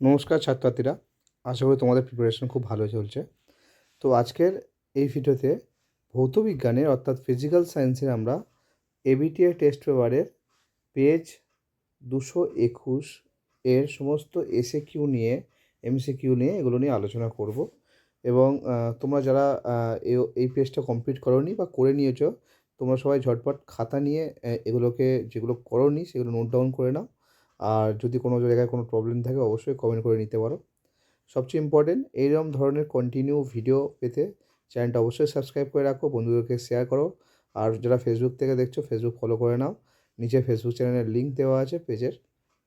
নমস্কার ছাত্রছাত্রীরা। আশা করি তোমাদের প্রিপারেশন খুব ভালো চলছে। তো আজকের এই ভিডিওতে ভৌতবিজ্ঞানের অর্থাৎ ফিজিক্যাল সায়েন্সের আমরা এবিটিএ টেস্ট পেপারের পেজ দুশো একুশ এর সমস্ত এসে কিউ নিয়ে এমসি কিউ নিয়ে এগুলো নিয়ে আলোচনা করব। এবং তোমরা যারা এই পেজটা কমপ্লিট করোনি বা করে নিয়েছো, তোমরা সবাই ঝটপট খাতা নিয়ে এগুলোকে যেগুলো করোনি সেগুলো নোট ডাউন করে নাও। আর যদি কোনো জায়গায় কোনো প্রবলেম থাকে, অবশ্যই কমেন্ট করে নিতে পারো। সবচেয়ে ইম্পর্টেন্ট এইরকম ধরনের কন্টিনিউ ভিডিও পেতে চ্যানেলটা অবশ্যই সাবস্ক্রাইব করে রাখো, বন্ধুদেরকে শেয়ার করো। আর যারা ফেসবুক থেকে দেখছ ফেসবুক ফলো করে নাও। নিচে ফেসবুক চ্যানেলের লিঙ্ক দেওয়া আছে পেজের,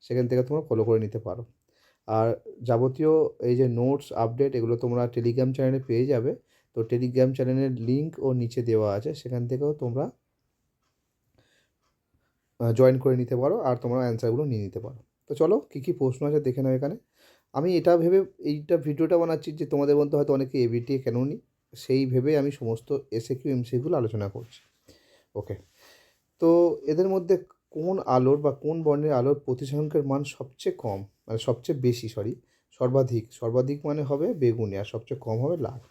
সেখান থেকে তোমরা ফলো করে নিতে পারো। আর যাবতীয় এই যে নোটস আপডেট এগুলো তোমরা টেলিগ্রাম চ্যানেলে পেয়ে যাবে। তো টেলিগ্রাম চ্যানেলের লিঙ্ক ও নিচে দেওয়া আছে, সেখান থেকেও তোমরা জয়েন করে নিতে পারো আর তোমরা অ্যান্সারগুলো নিয়ে নিতে পারো। তো চলো, কী কী প্রশ্ন আছে দেখে নাও এখানে। আমি এটা ভেবে এইটা ভিডিওটা বানাচ্ছি যে তোমাদের মধ্যে হয়তো অনেকে এবিটি কেন নি, সেই ভেবে আমি সমস্ত এসে কিউ এমসিগুলো আলোচনা করছি। ওকে তো এদের মধ্যে কোন আলোর বা কোন বর্ণের আলোর প্রতিসংখ্যের মান সবচেয়ে কম মানে সবচেয়ে বেশি সরি সর্বাধিক সর্বাধিক মানে হবে বেগুনি আর সবচেয়ে কম হবে লাল।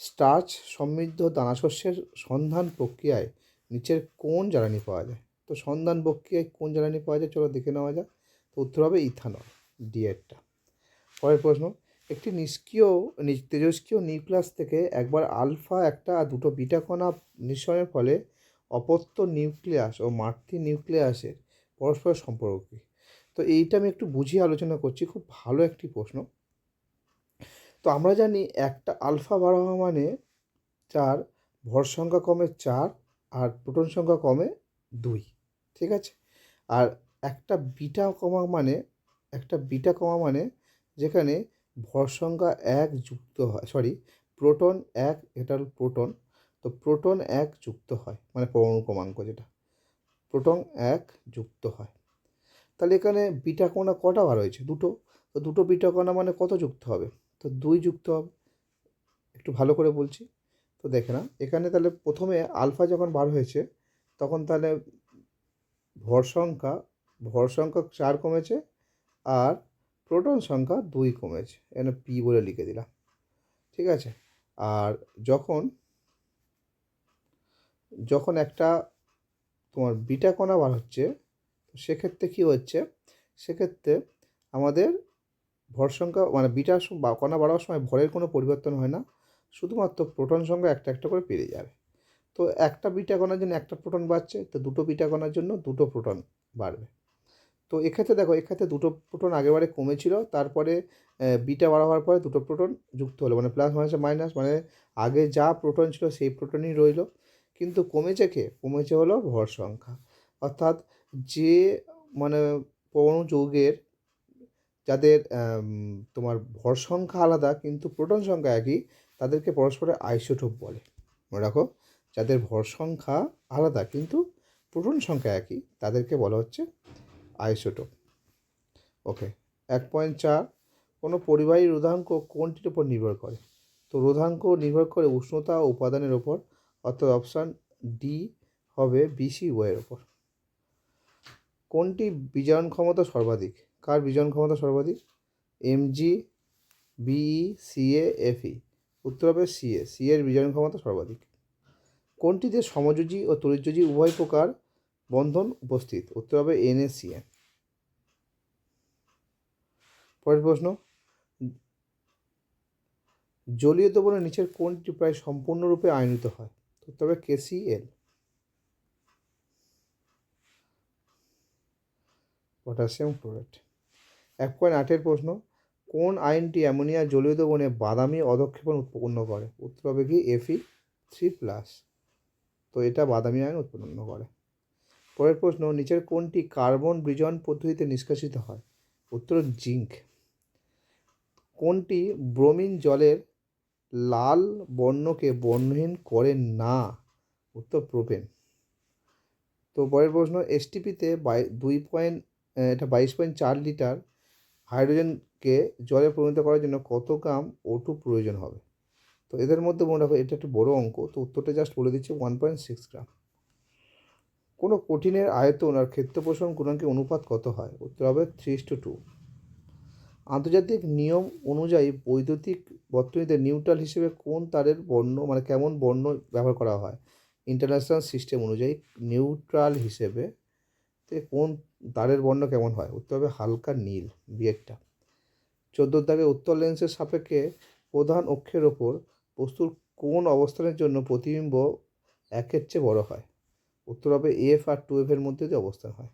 স্টার্চ সমৃদ্ধ দানাশস্যের সন্ধান প্রক্রিয়ায় নিচের কোন জ্বালানি পাওয়া যায়? তো সন্ধান বক্রিয়ায় কোন জ্বালানি পাওয়া যায়? চলো দেখে নেওয়া যাক। তো উত্তর হবে ইথানল, ডিএরটা। পরের প্রশ্ন, একটি নিষ্ক্রিয় তেজস্ক্রিয় নিউক্লিয়াস থেকে একবার আলফা, একটা আর দুটো বিটা কণা নিঃসরণের ফলে অপত্য নিউক্লিয়াস ও মাতৃ নিউক্লিয়াসের পরস্পর সম্পর্ক কী? তো এইটা আমি একটু বুঝিয়ে আলোচনা করছি, খুব ভালো একটি প্রশ্ন। তো আমরা জানি একটা আলফা হওয়া মানে চার, ভর সংখ্যা কমে চার আর প্রোটন সংখ্যা কমে দুই। ঠিক আছে? আর একটা বিটা কমা মানে একটা বিটা কমা মানে যেখানে ভর সংখ্যা এক যুক্ত হয় সরি প্রোটন এক এটা হলো প্রোটন তো প্রোটন এক যুক্ত হয় মানে পরমাণু ক্রমাঙ্ক যেটা প্রোটন এক যুক্ত হয়। তাহলে এখানে বিটা কণা কটা বার হয়েছে? দুটো, তো দুটো বিটা কণা মানে কত যুক্ত হবে? তো দুই যুক্ত হবে, একটু ভালো করে বলছি, তো দেখে না এখানে তাহলে প্রথমে আলফা যখন বার হয়েছে, তখন তাহলে ভর সংখ্যা ভর সংখ্যা চার কমেছে আর প্রোটন সংখ্যা দুই কমেছে। এখানে পি বলে লিখে দিলাম। ঠিক আছে? আর যখন যখন একটা তোমার বিটা কণা বার হচ্ছে, সেক্ষেত্রে কী হচ্ছে? সেক্ষেত্রে আমাদের ভর সংখ্যা মানে বিটা কণা বাড়ার সময় ভরের কোনো পরিবর্তন হয় না। শুধুমাত্র প্রোটন সংখ্যা একটা একটা করে বেড়ে যাবে। তো একটা বিটা কণার জন্য একটা প্রোটন বাড়ছে, তো দুটো বিটা কণার জন্য দুটো প্রোটন বাড়বে। তো এক্ষেত্রে দেখো, এক্ষেত্রে দুটো প্রোটন আগেবারে কমেছিল, তারপরে বিটা বাড়া হওয়ার পরে দুটো প্রোটন যুক্ত হলো মানে প্লাস মাইনাস মাইনাস মানে আগে যা প্রোটন ছিল সেই প্রোটনই রইল। কিন্তু কমেছে কে? কমেছে হলো ভর সংখ্যা। অর্থাৎ যে মানে পরমাণু যৌগের, যাদের তোমার ভর সংখ্যা আলাদা, কিন্তু প্রোটন সংখ্যা একই, তাদেরকে পরস্পরের আইসোটোপ বলে। মনে রাখো? যাদের ভর সংখ্যা আলাদা, কিন্তু প্রোটন সংখ্যা একই, তাদেরকে বলা হচ্ছে আইসোটোপ ওকে এক পয়েন্ট চার, কোনো পরিবাহী রোধাঙ্ক কোনটির উপর নির্ভর করে? তো রোধাঙ্ক নির্ভর করে উষ্ণতা ও উপাদানের ওপর অর্থাৎ অপশান ডি হবে বিসি ওয়ের ওপর কোনটি বিজারণ ক্ষমতা সর্বাধিক? কার বিজারণ ক্ষমতা সর্বাধিক? এমজি বিই সিএ এফই উত্তর হবে সিএ সি এর ক্ষমতা সর্বাধিক। কোনটিতে সমযোজী ও তরিযোজী উভয় প্রকার বন্ধন উপস্থিত? উত্তর হবে এনএসিএন পরের প্রশ্ন, জলীয় দ্রবণের নিচের কোনটি প্রায় সম্পূর্ণরূপে আয়নিত হয়? উত্তর হবে কেসিএল পটাশিয়াম ক্লোরাইড। এক পয়েন্ট আটের প্রশ্ন, কোন আয়নটি অ্যামোনিয়া জলীয় দ্রবণে বাদামি অধক্ষেপণ উৎপন্ন করে? উত্তর হবে কি এফি থ্রি প্লাস। তো এটা বাদামি আয়ন উৎপন্ন করে। পরের প্রশ্ন, নিচের কোনটি কার্বন বিজন পদ্ধতিতে নিষ্কাশিত হয়? উত্তর, জিঙ্ক। কোনটি ব্রোমিন জলের লাল বর্ণকে বর্ণহীন করে না? উত্তর, প্রোপেন। তো পরের প্রশ্ন, এসটিপিতে বাই, দুই পয়েন্ট এটা বাইশ পয়েন্ট চার লিটার হাইড্রোজেনকে জলে পরিণত করার জন্য কত গ্রাম ওটু প্রয়োজন হবে? তো এদের মধ্যে মনে রাখো, এটা একটু বড় অঙ্ক, তো উত্তরটা জাস্ট বলে দিচ্ছি ওয়ান পয়েন্ট সিক্স গ্রাম। কোনো কঠিনের আয়তন আর ক্ষেত্র পোষণ গুণাঙ্কের অনুপাত কত হয়? উত্তর হবে থ্রি টু টু আন্তর্জাতিক নিয়ম অনুযায়ী বৈদ্যুতিক বর্তনীতে নিউট্রাল হিসেবে কোন তারের বর্ণ মানে কেমন বর্ণ ব্যবহার করা হয়? ইন্টারন্যাশনাল সিস্টেম অনুযায়ী নিউট্রাল হিসেবে তে কোন তারের বর্ণ কেমন হয়? উত্তর হবে হালকা নীল বিয়েরটা চোদ্দ দাগে উত্তর লেন্সের সাপেক্ষে প্রধান অক্ষের ওপর বস্তুর কোন অবস্থানের জন্য প্রতিবিম্ব একের চেয়ে বড় হয়? উত্তর হবে এফ আর টু এফের মধ্যে যে অবস্থান হয়।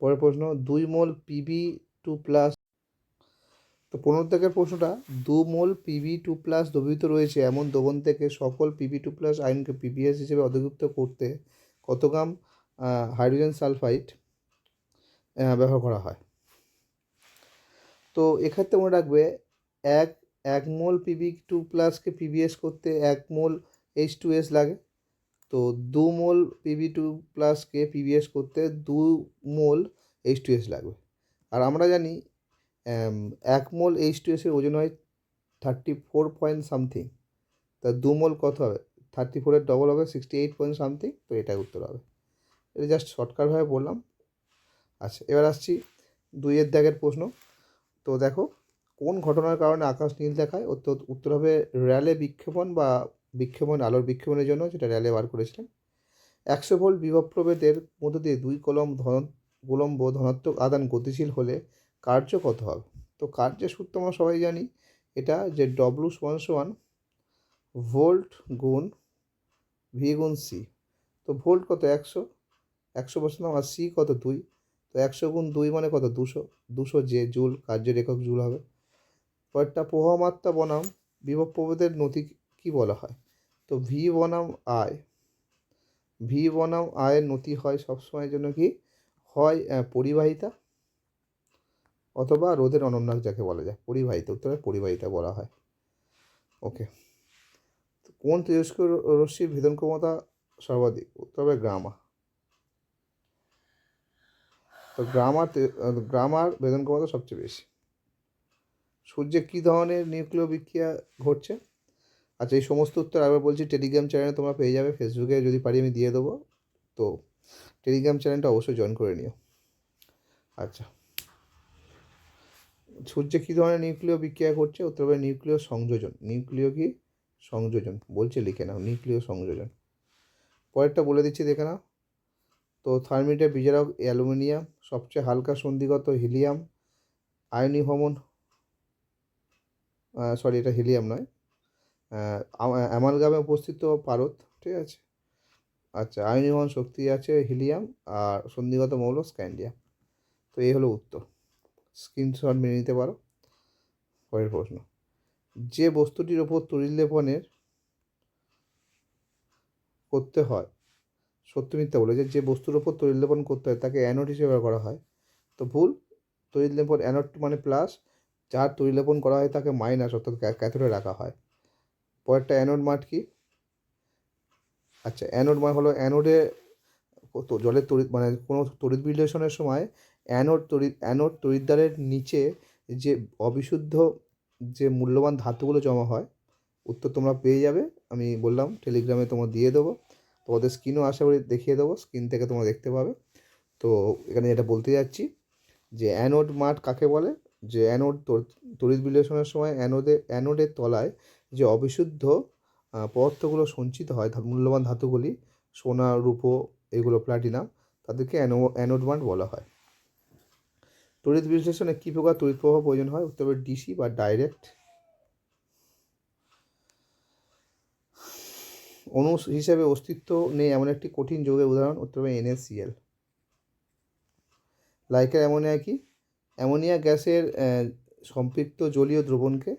পরের প্রশ্ন, দুই মোল পিবি টু প্লাস তো পনেরো দাগের প্রশ্নটা, দু মোল পিবি টু প্লাস দ্রবীভূত রয়েছে এমন দ্রবণ থেকে সকল পিবি টু প্লাস আয়নকে পিবিএস হিসেবে অধিভুক্ত করতে কত গ্রাম হাইড্রোজেন সালফাইড ব্যবহার করা হয়? তো এক্ষেত্রে মনে রাখবে, এক এক মোল পিবি টু প্লাসকে পিবিএস করতে এক মোল এইচ টু এস লাগে। তো দু মোল পিবি টু প্লাসকে পিবিএস করতে দু মোল এইচ টু এস লাগবে। আর আমরা জানি এক মোল এইচ টু এসের ওজন হয় থার্টি ফোর পয়েন্ট সামথিং তা দু মোল কত হবে? থার্টি ফোরের ডবল হবে সিক্সটি এইট পয়েন্ট সামথিং তো এটাই উত্তর হবে। এটা জাস্ট শর্টকাটভাবে বললাম। আচ্ছা এবার আসছি দুইয়ের দাগের প্রশ্ন। তো দেখো কোন ঘটনার কারণে আকাশ নীল দেখায়? উত্তর হবে র্যালে বিক্ষেপণ বা বিক্ষেপণ, আলোর বিক্ষেপণের জন্য, যেটা র্যালে বার করেছিলেন। একশো ভোল্ট বিভব প্রভেদের মধ্য দিয়ে দুই কলম ধন উলম্ব ধনাত্মক আদান গতিশীল হলে কার্য কত হবে? তো কার্যের সূত্র আমরা সবাই জানি, এটা যে ডব্লু সমান সমান ভোল্ট গুণ ভি গুণ সি তো ভোল্ট কত একশো? একশো পার্সেন্ট আমার সি কত দুই? তো একশো গুণ দুই মানে কত? দুশো। দুশো যে জুল, কার্যের একক জুল হবে। পরেরটা প্রবাহমাত্রা বনাম, বিভব প্রভেদের নথি কী বলা হয়? তো ভি বনাম আয় ভি বনাম আয়ের নতি হয় সবসময়ের জন্য কি? হয় পরিবাহিতা অথবা রোদের অনন্যাক যাকে বলা যায়। পরিবাহিতা, উত্তরে পরিবাহিতা বলা হয়। ওকে কোন তেজস্ক রশ্মির ভেদন ক্ষমতা সর্বাধিক? হবে গ্রামা। তো গ্রামার গ্রামার ভেদন ক্ষমতা সবচেয়ে বেশি। সূর্যে কী ধরনের নিউক্লিয় বিক্রিয়া ঘটছে? আচ্ছা এই সমস্ত উত্তর আবার বলছি টেলিগ্রাম চ্যানেলে তোমরা পেয়ে যাবে। ফেসবুকে যদি পারি আমি দিয়ে দেবো। তো টেলিগ্রাম চ্যানেলটা অবশ্যই জয়েন করে নিও। আচ্ছা। সূর্যে কী ধরনের নিউক্লিয় বিক্রিয়া ঘটছে? উত্তর হবে নিউক্লিয় সংযোজন। নিউক্লিয় কি? সংযোজন। বলছে লিখে নাও, নিউক্লিয় সংযোজন। পরেরটা বলে দিচ্ছি, দেখে নাও। তো থার্মিটার বিজারক অ্যালুমিনিয়াম, সবচেয়ে হালকা সন্ধিগত হিলিয়াম আয়নি ভ্রমণ সরি এটা হিলিয়াম নয়। অ্যামালগামে উপস্থিত পারদ, ঠিক আছে? আচ্ছা আয়নীভবন শক্তি আছে হিলিয়াম আর সন্ধিগত মৌল স্ক্যান্ডিয়াম তো এই হলো উত্তর। স্ক্রিনশট মেনে নিতে পারো। পরের প্রশ্ন। যে বস্তুটির ওপর তরিলেপনের করতে হয়, সত্য মিথ্যা বলে, যে যে বস্তুর ওপর তরিলেপন করতে হয়, তাকে অ্যানোড হিসেবে ব্যবহার করা হয়। তো ভুল তরিলেপন অ্যানোড মানে প্লাস যার তরিলেপন করা হয় তাকে মাইনাস অর্থাৎ ক্যাথোডে রাখা হয়। পরেরটা অ্যানোড মাঠ কি? আচ্ছা অ্যানোড মানে হলো অ্যানোডে জলের তড়িৎ মানে কোনো তড়িৎ বিশ্লেষণের সময় অ্যানোড তড়িৎ অ্যানোড তড়িৎদ্বারের নিচে যে অবিশুদ্ধ যে মূল্যবান ধাতুগুলো জমা হয়, উত্তর তোমরা পেয়ে যাবে। আমি বললাম টেলিগ্রামে তোমার দিয়ে দেবো। তোমাদের স্ক্রিনও আশা করি দেখিয়ে দেবো স্ক্রিন থেকে তোমরা দেখতে পাবে। তো এখানে যেটা বলতে যাচ্ছি, যে অ্যানোড মাঠ কাকে বলে? যে অ্যানোড তড়িৎ- বিশ্লেষণের সময় অ্যানোডে, অ্যানোডের তলায় যে অবিশুদ্ধ পদার্থগুলো সঞ্চিত হয় মূল্যবান ধাতুগুলি, সোনা, রূপো, এগুলো প্লাটিনাম, তাদেরকে অ্যানো, অ্যানোড মাঠ বলা হয়। তড়িৎ বিশ্লেষণে কী প্রকার তড়িৎ প্রবাহ প্রয়োজন হয়? উত্তর হবে ডিসি বা ডাইরেক্ট। অণু হিসেবে অস্তিত্ব নেই এমন একটি কঠিন যৌগের উদাহরণ, উত্তর হবে এনএসিএল লাইকার অ্যামোনিয়া কি? অ্যামোনিয়া গ্যাসের সম্পৃক্ত জলীয় দ্রবণকে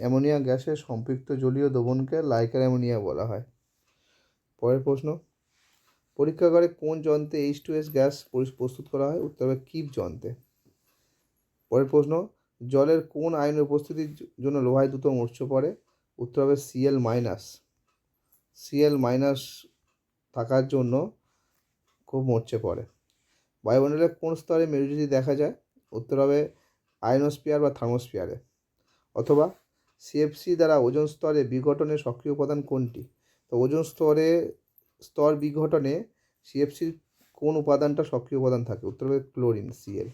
অ্যামোনিয়া গ্যাসের সম্পৃক্ত জলীয় দ্রবণকে লাইকার অ্যামোনিয়া বলা হয়। পরের প্রশ্ন পরীক্ষাগারে কোন যন্ত্রে এইচ টু এস গ্যাস প্রস্তুত করা হয়? উত্তর হবে কিপ যন্ত্রে। পরের প্রশ্ন, জলের কোন আয়নের উপস্থিতির জন্য লোহায় দ্রুত মরচে পড়ে? উত্তর হবে সিএল মাইনাস সিএল মাইনাস থাকার জন্য খুব মরচে পড়ে। বায়ুমণ্ডলের কোন স্তরে মেরুজ্যোতি দেখা যায়? উত্তর হবে আয়নোস্ফিয়ার বা থার্মোস্ফিয়ারে। অথবা সিএফসি দ্বারা ওজন স্তরে বিঘটনের সক্রিয় উপাদান কোনটি? তো ওজন স্তরে, স্তর বিঘটনে সিএফসির কোন উপাদানটা সক্রিয় উপাদান থাকে? উত্তর হবে ক্লোরিন সিএল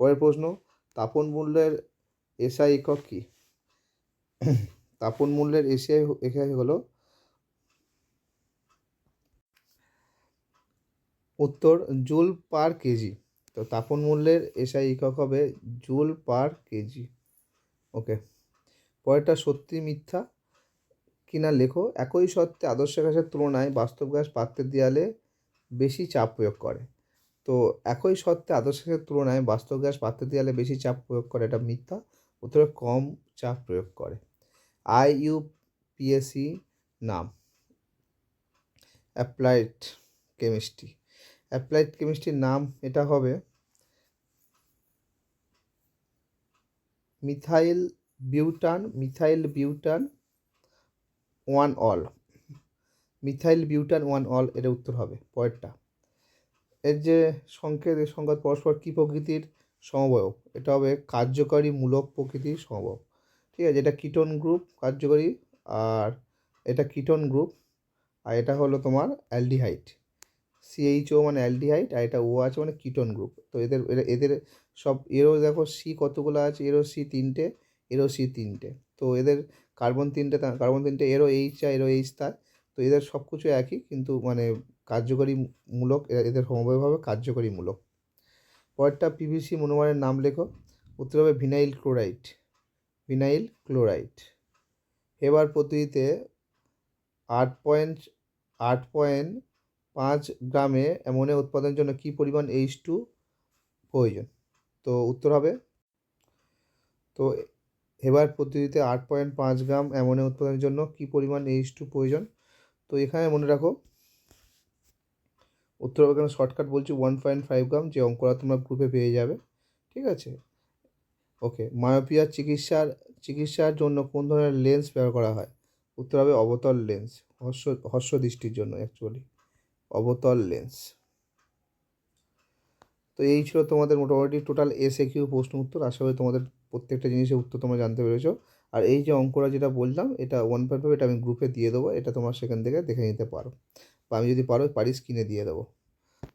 পরের প্রশ্ন, তাপন মূল্যের এসআই একক কী? তাপন মূল্যের এসআই একক হলো উত্তর জুল পার কেজি। তো তাপন মূল্যের এসআই একক হবে জুল পার কেজি। ওকে। পরেরটা সত্যি মিথ্যা। কিনা লেখো, একই সত্ত্বে আদর্শ গ্যাসের তুলনায় বাস্তব গ্যাস পাত্রের দেয়ালে বেশি চাপ প্রয়োগ করে। তো একই সত্ত্বে আদর্শ গ্যাসের তুলনায় বাস্তব গ্যাস পাত্রের দেয়ালে বেশি চাপ প্রয়োগ করে, এটা মিথ্যা। উত্তরে কম চাপ প্রয়োগ করে। আই ইউ পিএসসি নাম। Applied chemistry. অ্যাপ্লাইড কেমিস্ট্রির নাম এটা হবে methyl butan methyl butan one ol. Methyl butan one ol এর উত্তর হবে পরেরটা। এর যে সংকেত, এর সংঘাত পরস্পর কী প্রকৃতির সমবয়ব এটা হবে কার্যকারী মূলক প্রকৃতির সমবয়ব ঠিক আছে, এটা কিটন গ্রুপ, কার্যকরী, আর এটা কিটন গ্রুপ, আর এটা হলো তোমার অ্যালডিহাইড। সিএইচও মানে অ্যালডিহাইড আর এটা ও আছে মানে কিটোন গ্রুপ। তো এদের এদের সব, এরও দেখো সি কতগুলো আছে? এরও সি তিনটে, এরও সি তিনটে। তো এদের কার্বন তিনটে কার্বন তিনটে, এরও এইচ আর এরও এইচ তার। তো এদের সব কিছু একই, কিন্তু মানে কার্যকরী মূলক এদের সমবায়ভাবে কার্যকরী মূলক। পরেরটা পিভিসি মনোমারের নাম লেখো। উত্তর হবে ভিনাইল ক্লোরাইড। Vinyl chloride. এবার পদ্ধতিতে আট পয়েন্ট আট পয়েন্ট পাঁচ গ্রামে অ্যামোনিয়া উৎপাদনের জন্য কী পরিমাণ এইচ টু প্রয়োজন? তো উত্তর হবে, তো এবার পদ্ধতিতে আট পয়েন্ট পাঁচ গ্রাম অ্যামোনিয়া উৎপাদনের জন্য কী পরিমাণ এইচ টু প্রয়োজন? তো এখানে মনে রাখো, উত্তর হবে এখানে শর্টকাট বলছি ওয়ান পয়েন্ট ফাইভ গ্রাম, যে অঙ্কটা তোমরা গ্রুপে পেয়ে যাবে, ঠিক আছে? ওকে মায়োপিয়ার চিকিৎসার চিকিৎসার জন্য কোন ধরনের লেন্স ব্যবহার করা হয়? উত্তর হবে অবতল লেন্স হর্ষ হর্ষ দৃষ্টির জন্য অ্যাকচুয়ালি অবতল লেন্স তো এই ছিল তোমাদের মোটামুটি টোটাল এসে কিউ প্রশ্ন উত্তর। আশা করি তোমাদের প্রত্যেকটা জিনিসের উত্তর তোমরা জানতে পেরেছ। আর এই যে অঙ্কটা যেটা বললাম, এটা ওয়ান পয়েন্ট ফাইভ এটা আমি গ্রুপে দিয়ে দেবো। এটা তোমরা সেখান থেকে দেখে নিতে পারো। বা আমি যদি পারো, পারি স্ক্রিনে দিয়ে দেবো।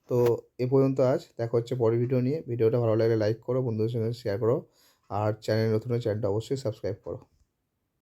তো এ পর্যন্ত আজ। দেখা হচ্ছে পরের ভিডিও নিয়ে। ভিডিওটা ভালো লাগলে লাইক করো, বন্ধুদের সঙ্গে শেয়ার করো। আর চ্যানেল নতুন চ্যানেলটা অবশ্যই সাবস্ক্রাইব করো।